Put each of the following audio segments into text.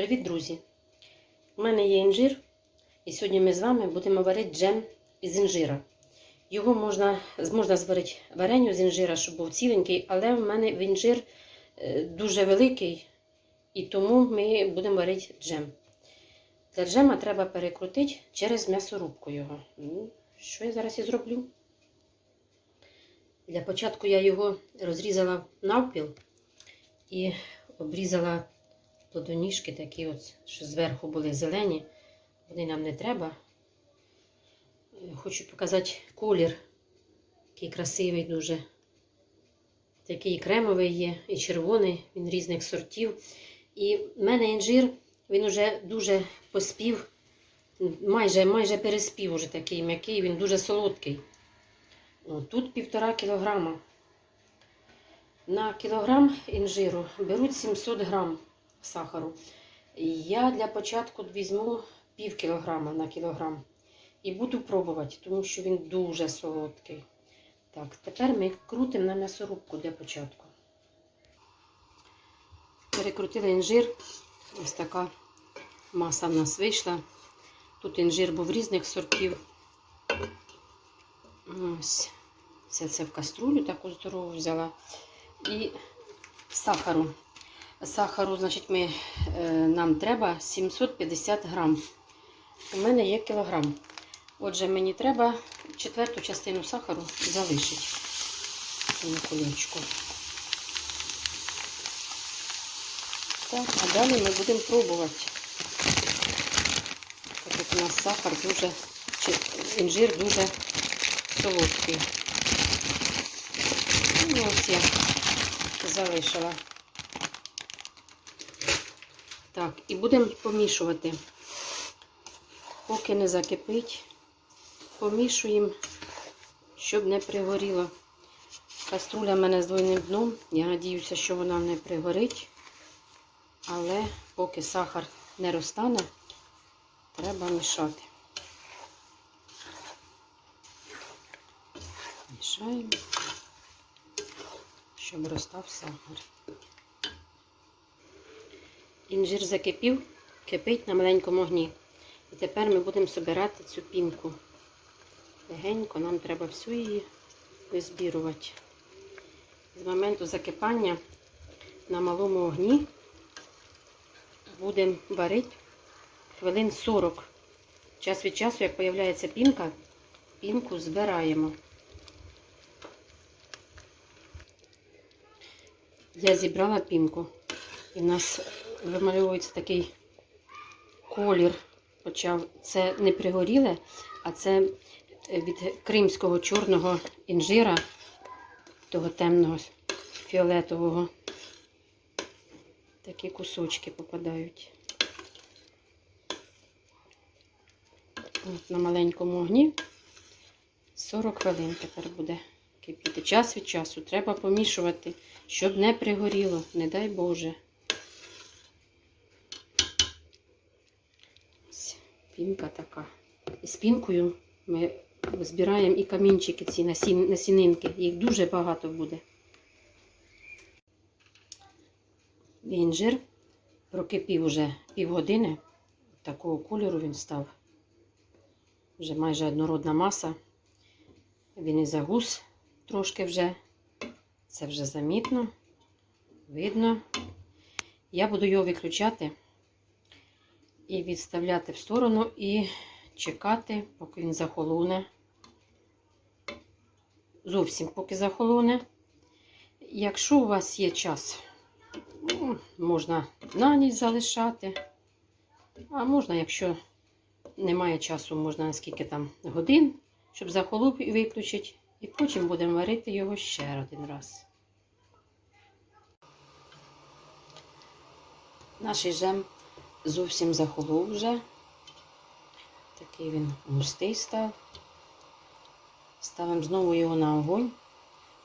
Привіт, друзі! У мене є інжир, і сьогодні ми з вами будемо варити джем із інжира. Його можна, можна зварити вареню з інжира, щоб був ціленький, але в мене в інжир е, дуже великий, і тому ми будемо варити джем. Для джема треба перекрутити через м'ясорубку його. Ну, Що я зараз і зроблю? Для початку я його розрізала навпіл і обрізала плодоніжки такі, от, що зверху були зелені. Вони нам не треба. Е, Хочу показати колір, який красивий дуже. Такий кремовий є, і червоний, він різних сортів. І в мене інжир, він вже дуже поспів, майже майже переспів уже такий м'який, він дуже солодкий. Тут півтора кілограма. На кілограм інжиру беруть 700 грам сахару. Я для початку візьму пів кілограма на кілограм. І буду пробувати, тому що він дуже солодкий. Так, тепер ми крутимо на м'ясорубку для початку. Перекрутили інжир. Ось така маса в нас вийшла. Тут інжир був різних сортів. Ось. Все це в каструлю таку здорову взяла. І сахару. Сахару, значить, ми, е, нам треба 750 грам. У мене є кілограм. Отже, мені треба четверту частину сахару залишити цьому кулечку. Так, а далі ми будемо пробувати. Так як у нас сахар дуже, чи інжир дуже солодкий. Ну, ось я залишила. Так, і будемо помішувати. Поки не закипить, помішуємо, щоб не пригоріло. Каструля в мене з двойним дном. Я сподіваюся, що вона не пригорить. Але поки сахар не розтане, треба мішати. Мішаємо, щоб розстав сахар. Інжир закипів, кипить на маленькому огні. І тепер ми будемо збирати цю пінку. Легенько нам треба всю її визбірувати. З моменту закипання на малому огні будемо варити хвилин 40. Час від часу, як з'являється пінка, пінку збираємо. Я зібрала пінку. І в нас вимальовується такий колір. Почав. Це не пригоріле, а це від кримського чорного інжира, того темного фіолетового. Такі кусочки попадають. От на маленькому огні 40 хвилин тепер буде кипіти. Час від часу треба помішувати, щоб не пригоріло, не дай Боже. Ось така. І з пінкою ми збираємо і камінчики ці насін, насінинки. Їх дуже багато буде. Інжир прокипів уже півгодини. Такого кольору він став. Вже майже однородна маса. Він і загус трошки вже. Це вже замітно, видно. Я буду його виключати і відставляти в сторону і чекати, поки він захолоне. Зовсім поки захолоне. Якщо у вас є час, ну, можна на ніч залишати. А можна, якщо немає часу, можна на скільки там годин, щоб захолоп і виключити. І потім будемо варити його ще один раз. Наш жем зовсім захолов вже. Такий він густий став. Ставимо знову його на огонь,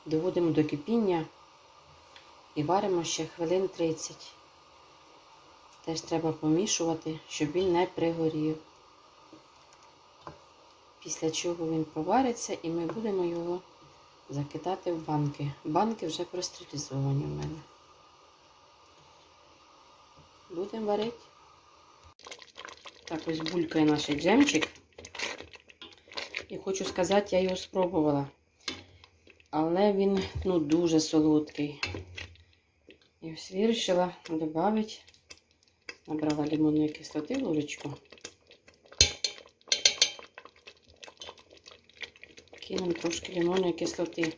доводимо до кипіння і варимо ще хвилин 30. Теж треба помішувати, щоб він не пригорів. Після чого він провариться і ми будемо його закидати в банки. Банки вже простерилізовані в мене. Будемо варити. Так ось булькає наш джемчик. І хочу сказати, я його спробувала. Але він ну, дуже солодкий. І ось вирішила додати. Набрала лимонної кислоти ложечку. Кинемо трошки лимонної кислоти,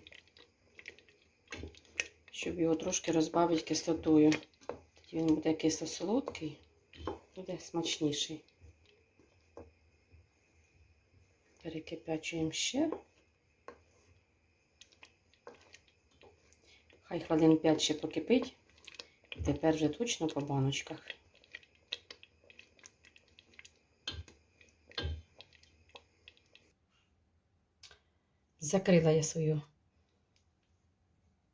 щоб його трошки розбавити кислотою. Тоді він буде кисло-солодкий, буде смачніший. Перекипячуємо ще. Хай хвилин 5 ще покипить. Тепер вже точно по баночках. Закрила я свою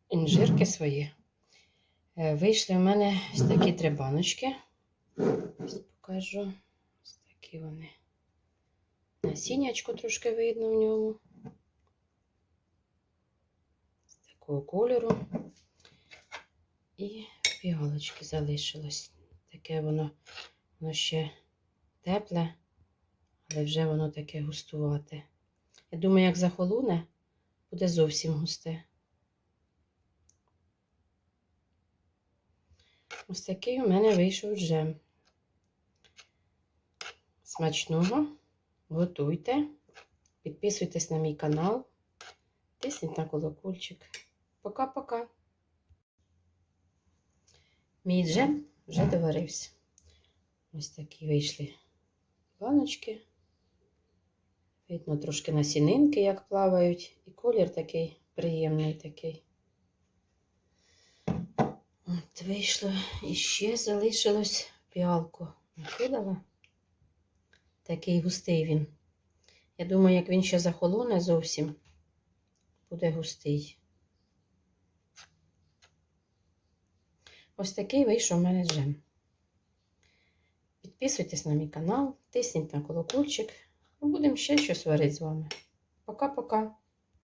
інжирки свої. Е, Вийшли в мене ось такі три баночки. Ось покажу. Ось такі вони. Насіннячко трошки видно в ньому. З такого кольору. І фіалочки залишилось. Таке воно, воно ще тепле, але вже воно таке густувате. Я думаю, як захолоне, буде зовсім густе. Ось такий у мене вийшов джем. Смачного, готуйте, підписуйтесь на мій канал, тисніть на колокольчик. Пока-пока. Мій джем вже доварився. Ось такі вийшли баночки. Видно трошки насінинки, як плавають, і колір такий приємний такий. От вийшло і ще залишилось піалку. Накидала. Такий густий він. Я думаю, як він ще захолоне зовсім, буде густий. Ось такий вийшов у мене джем. Підписуйтесь на мій канал, тисніть на колокольчик. Будемо ще щось варити з вами. Пока-пока.